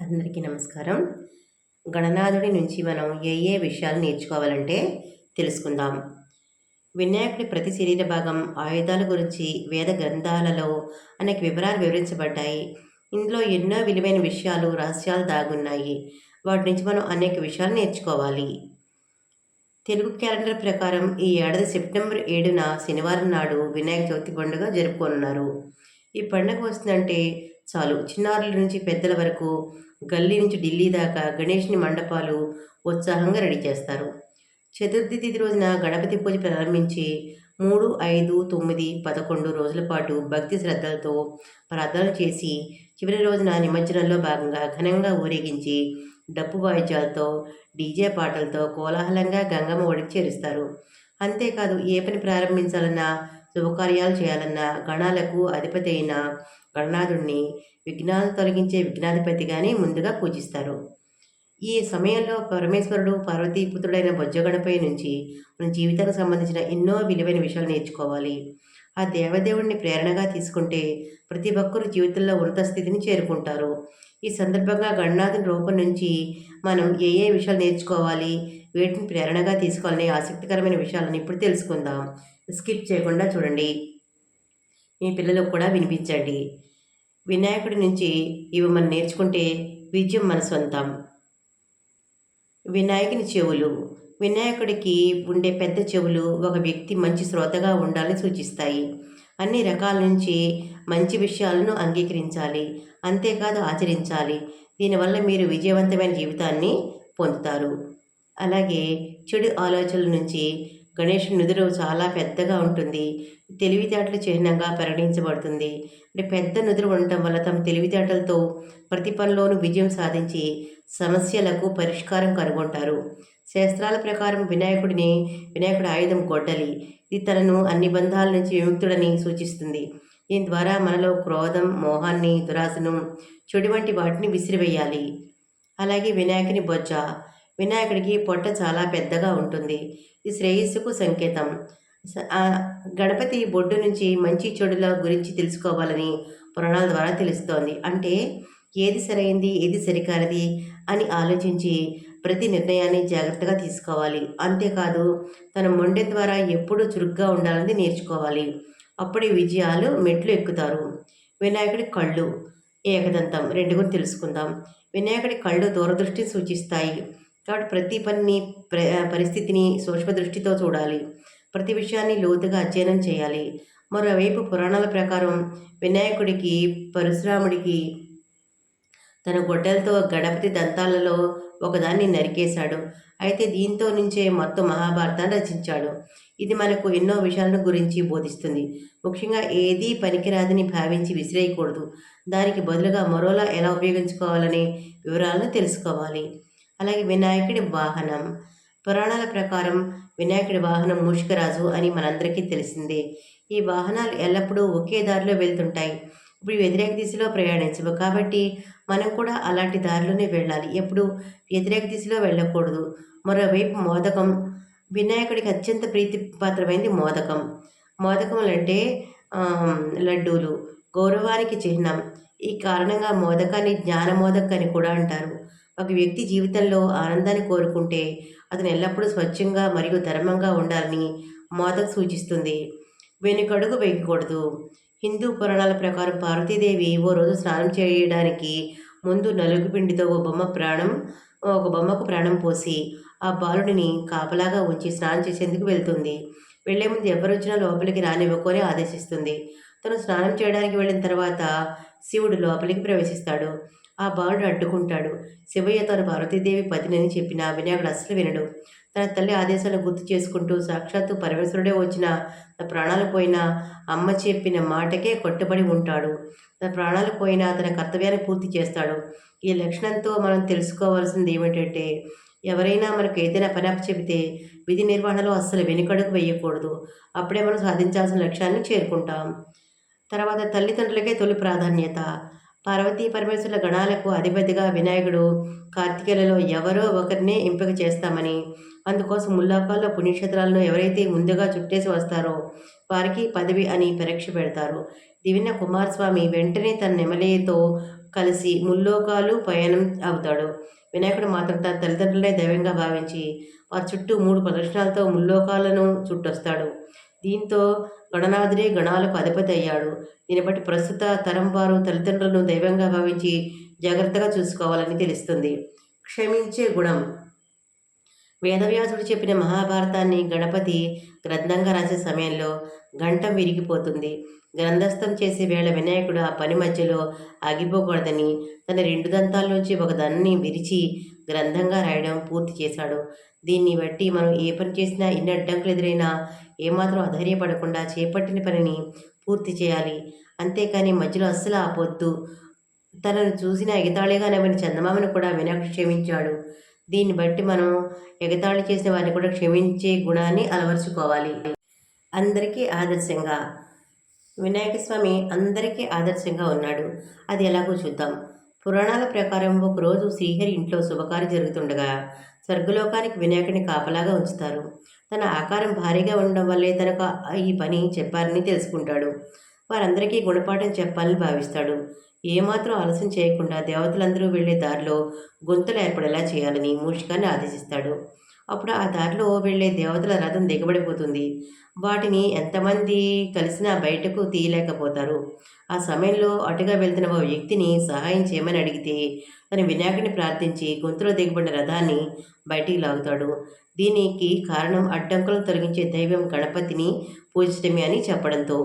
అందరికీ నమస్కారం. గణనాథుడి నుంచి మనం ఏ ఏ విషయాలు నేర్చుకోవాలంటే తెలుసుకుందాం. వినాయకుడి ప్రతి శరీర భాగం ఆయుధాల గురించి వేద గ్రంథాలలో అనేక వివరాలు వివరించబడ్డాయి. ఇందులో ఎన్నో విలువైన విషయాలు రహస్యాలు దాగున్నాయి. వాటి నుంచి మనం అనేక విషయాలు నేర్చుకోవాలి. తెలుగు క్యాలెండర్ ప్రకారం ఈ ఏడాది సెప్టెంబర్ ఏడున శనివారం నాడు వినాయక చవితి పండుగ జరుపుకోనున్నారు. ఈ పండుగ వస్తుందంటే చాలు. చిన్నారుల నుంచి పెద్దల వరకు గల్లీ నుంచి ఢిల్లీ దాకా గణేష్ని మండపాలు ఉత్సాహంగా రెడీ చేస్తారు. చతుర్థి తిథి రోజున గణపతి పూజ ప్రారంభించి మూడు ఐదు తొమ్మిది పదకొండు రోజుల పాటు భక్తి శ్రద్ధలతో ప్రార్థనలు చేసి చివరి రోజున నిమజ్జనంలో భాగంగా ఘనంగా ఊరేగించి డప్పు వాయిద్యాలతో డీజే పాటలతో కోలాహలంగా గంగమ్మ ఒడికి చేరుస్తారు. అంతేకాదు ఏ పని ప్రారంభించాలన్నా శుభకార్యాలు చేయాలన్న గణాలకు అధిపతి అయిన గణనాథుడిని విఘ్నాలు తొలగించే విఘ్నాధిపతిగానే ముందుగా పూజిస్తారు. ఈ సమయంలో పరమేశ్వరుడు పార్వతీపుత్రుడైన బొజ్జగణపై నుంచి మన జీవితానికి సంబంధించిన ఎన్నో విలువైన విషయాలు నేర్చుకోవాలి. ఆ దేవదేవుడిని ప్రేరణగా తీసుకుంటే ప్రతి ఒక్కరు జీవితంలో ఉన్నత స్థితిని చేరుకుంటారు. ఈ సందర్భంగా గణనాథుని రూపం నుంచి మనం ఏ ఏ విషయాలు నేర్చుకోవాలి వీటిని ప్రేరణగా తీసుకోవాలనే ఆసక్తికరమైన విషయాలను ఇప్పుడు తెలుసుకుందాం. స్కిప్ చేయకుండా చూడండి. మీ పిల్లలకు కూడా వినిపించండి. వినాయకుడి నుంచి ఇవి మనం నేర్చుకుంటే విజయం మన సొంతం. వినాయకుని చెవులు. వినాయకుడికి ఉండే పెద్ద చెవులు ఒక వ్యక్తి మంచి శ్రోతగా ఉండాలని సూచిస్తాయి. అన్ని రకాల నుంచి మంచి విషయాలను అంగీకరించాలి. అంతేకాదు ఆచరించాలి. దీనివల్ల మీరు విజయవంతమైన జీవితాన్ని పొందుతారు. అలాగే చెడు ఆలోచనల నుంచి గణేష్ నుదురు చాలా పెద్దగా ఉంటుంది. తెలివితేటల చిహ్నంగా పరిగణించబడుతుంది. అంటే పెద్ద నుదురు ఉండటం వల్ల తమ తెలివితేటలతో ప్రతి పనిలోనూ విజయం సాధించి సమస్యలకు పరిష్కారం కనుగొంటారు. శాస్త్రాల ప్రకారం వినాయకుడిని వినాయకుడి ఆయుధం గొడ్డలి. ఇది తనను అన్ని బంధాల నుంచి విముక్తుడని సూచిస్తుంది. దీని ద్వారా మనలో క్రోధం మోహాన్ని దురాశను చెడు వంటి వాటిని విసిరివేయాలి. అలాగే వినాయకుని బొజ్జ వినాయకుడికి పొట్ట చాలా పెద్దగా ఉంటుంది. ఇది శ్రేయస్సుకు సంకేతం. గణపతి బొడ్డు నుంచి మంచి చెడుల గురించి తెలుసుకోవాలని పురాణాల ద్వారా తెలుస్తోంది. అంటే ఏది సరైంది ఏది సరికానిది అని ఆలోచించి ప్రతి నిర్ణయాన్ని జాగ్రత్తగా తీసుకోవాలి. అంతేకాదు తన మొండె ద్వారా ఎప్పుడూ చురుగ్గా ఉండాలని నేర్చుకోవాలి. అప్పుడే విజయాలు మెట్లు ఎక్కుతారు. వినాయకుడి కళ్ళు ఏకదంతం. రెండు గురించి తెలుసుకుందాం. వినాయకుడి కళ్ళు దూరదృష్టి సూచిస్తాయి. కాబట్టి ప్రతి పనిని పరిస్థితిని సూక్ష్మ దృష్టితో చూడాలి. ప్రతి విషయాన్ని లోతుగా అధ్యయనం చేయాలి. మరోవైపు పురాణాల ప్రకారం వినాయకుడికి పరశురాముడికి తన గొడ్డలతో గణపతి దంతాలలో ఒకదాన్ని నరికేశాడు. అయితే దీంతో నుంచే మొత్తం మహాభారతాన్ని రచించాడు. ఇది మనకు ఎన్నో విషయాలను గురించి బోధిస్తుంది. ముఖ్యంగా ఏదీ పనికిరాదని భావించి విసిరేయకూడదు. దానికి బదులుగా మరోలా ఎలా ఉపయోగించుకోవాలనే వివరాలను తెలుసుకోవాలి. అలాగే వినాయకుడి వాహనం. పురాణాల ప్రకారం వినాయకుడి వాహనం మూషికరాజు అని మనందరికీ తెలిసిందే. ఈ వాహనాలు ఎల్లప్పుడూ ఒకే దారిలో వెళ్తుంటాయి. ఇప్పుడు వ్యతిరేక దిశలో ప్రయాణించవు. కాబట్టి మనం కూడా అలాంటి దారిలోనే వెళ్ళాలి. ఎప్పుడు వ్యతిరేక దిశలో వెళ్ళకూడదు. మరోవైపు మోదకం వినాయకుడికి అత్యంత ప్రీతిపాత్రమైంది మోదకం. మోదకములు అంటే లడ్డూలు గౌరవానికి చిహ్నం. ఈ కారణంగా మోదకాన్ని జ్ఞానమోదక్ అని కూడా అంటారు. ఒక వ్యక్తి జీవితంలో ఆనందాన్ని కోరుకుంటే అతను ఎల్లప్పుడూ స్వచ్ఛంగా మరియు ధర్మంగా ఉండాలని మోదక్ సూచిస్తుంది. వెనుకడుగు వేయకూడదు. హిందూ పురాణాల ప్రకారం పార్వతీదేవి ఓ రోజు స్నానం చేయడానికి ముందు నలుగు పిండితో ఓ బొమ్మ ప్రాణం ఒక బొమ్మకు ప్రాణం పోసి ఆ బాలుడిని కాపలాగా ఉంచి స్నానం చేసేందుకు వెళ్తుంది. వెళ్ళే ముందు ఎవరొచ్చినా లోపలికి రానివ్వకొని ఆదేశిస్తుంది. తను స్నానం చేయడానికి వెళ్ళిన తర్వాత శివుడు లోపలికి ప్రవేశిస్తాడు. ఆ బాలుడు అడ్డుకుంటాడు. శివయ్య తన పార్వతీదేవి పతినని చెప్పిన వినాయకుడు అస్సలు వినడు. తన తల్లి ఆదేశాలను గుర్తు చేసుకుంటూ సాక్షాత్తు పరమేశ్వరుడే వచ్చిన తన ప్రాణాలు పోయిన అమ్మ చెప్పిన మాటకే కట్టుబడి ఉంటాడు. తన ప్రాణాలు పోయినా తన కర్తవ్యాన్ని పూర్తి చేస్తాడు. ఈ లక్షణంతో మనం తెలుసుకోవాల్సింది ఏమిటంటే ఎవరైనా మనకు ఏదైనా పని చెబితే విధి నిర్వహణలో అస్సలు వెనుకడుకు వేయకూడదు. అప్పుడే మనం సాధించాల్సిన లక్ష్యాన్ని చేరుకుంటాం. తర్వాత తల్లిదండ్రులకే తొలి ప్రాధాన్యత. పార్వతీ పరమేశ్వరుల గణాలకు అధిపతిగా వినాయకుడు కార్తీకలలో ఎవరో ఒకరినే ఎంపిక చేస్తామని అందుకోసం ముల్లాకాల్లో పుణ్యక్షేత్రాలను ఎవరైతే ముందుగా చుట్టేసి వస్తారో వారికి పదవి అని పరీక్ష పెడతారు. దివిన కుమారస్వామి వెంటనే తన నెమలేతో కలిసి ముల్లోకాలు పయనం అవుతాడు. వినాయకుడు మాత్రం తన తల్లిదండ్రులే దైవంగా భావించి వారి చుట్టూ మూడు ప్రదర్శనలతో ముల్లోకాలను చుట్టొస్తాడు. దీంతో గణనాథుడే గణాలకు అధిపతి అయ్యాడు. దీని బట్టి ప్రస్తుత తరం వారు తల్లిదండ్రులను దైవంగా భావించి జాగ్రత్తగా చూసుకోవాలని తెలుస్తుంది. క్షమించే గుణం. వేదవ్యాసుడు చెప్పిన మహాభారతాన్ని గణపతి గ్రంథంగా రాసే సమయంలో గంటం విరిగిపోతుంది. గ్రంథస్థం చేసే వేళ వినాయకుడు ఆ పని మధ్యలో ఆగిపోకూడదని తన రెండు దంతాల నుంచి ఒక దాన్ని విరిచి గ్రంథంగా రాయడం పూర్తి చేశాడు. దీన్ని బట్టి మనం ఏ పని చేసినా ఎన్ని అడ్డంకులు ఎదురైనా ఏమాత్రం అధైర్యపడకుండా చేపట్టిన పనిని పూర్తి చేయాలి. అంతేకాని మధ్యలో అస్సలు ఆపొద్దు. తనను చూసిన ఎగతాళిగా నవ్విన చందమామను కూడా వినాయకుడు క్షమించాడు. దీన్ని బట్టి మనం ఎగతాళి చేసిన వారిని కూడా క్షమించే గుణాన్ని అలవరుచుకోవాలి. అందరికీ ఆదర్శంగా. వినాయక స్వామి అందరికీ ఆదర్శంగా ఉన్నాడు. అది ఎలాగో చూద్దాం. పురాణాల ప్రకారం ఒకరోజు శ్రీహరి ఇంట్లో శుభకార్యం జరుగుతుండగా స్వర్గలోకానికి వినాయకుడిని కాపలాగా ఉంచుతారు. తన ఆకారం భారీగా ఉండడం వల్లే తనకు ఈ పని చెప్పారని తెలుసుకుంటాడు. వారందరికీ గుణపాఠం చెప్పాలని భావిస్తాడు. ఏమాత్రం ఆలస్యం చేయకుండా దేవతలందరూ వెళ్ళే దారిలో గుంతలు ఏర్పడేలా చేయాలని మూషికాన్ని ఆదేశిస్తాడు. అప్పుడు ఆ దారిలో వెళ్ళే దేవతల రథం దిగబడిపోతుంది. వాటిని ఎంతమంది కలిసినా బయటకు తీయలేకపోతారు. ఆ సమయంలో అటుగా వెళ్తున్న ఓ వ్యక్తిని సహాయం చేయమని అడిగితే తన వినాయకుడిని ప్రార్థించి గొంతులో దిగబడిన రథాన్ని బయటికి లాగుతాడు. దీనికి కారణం అడ్డంకులను తొలగించే దైవం గణపతిని పూజించడమే అని చెప్పడంతో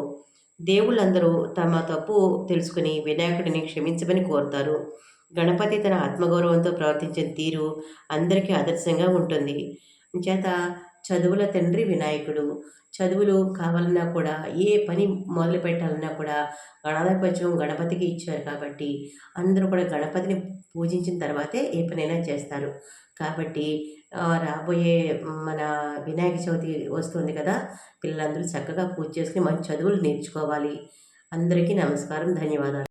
దేవుళ్ళందరూ తమ తప్పు తెలుసుకుని వినాయకుడిని క్షమించమని కోరుతారు. గణపతి తన ఆత్మగౌరవంతో ప్రవర్తించిన తీరు అందరికీ ఆదర్శంగా ఉంటుంది. చేత చదువుల తండ్రి వినాయకుడు చదువులు కావాలన్నా కూడా ఏ పని మొదలు పెట్టాలన్నా కూడా గణాధిపత్యం గణపతికి ఇచ్చారు కాబట్టి అందరూ కూడా గణపతిని పూజించిన తర్వాతే ఏ పనైనా చేస్తారు. కాబట్టి రాబోయే మన వినాయక చవితి వస్తుంది కదా పిల్లలందరూ చక్కగా పూజ చేసుకుని మంచి చదువులు నేర్చుకోవాలి. అందరికీ నమస్కారం ధన్యవాదాలు.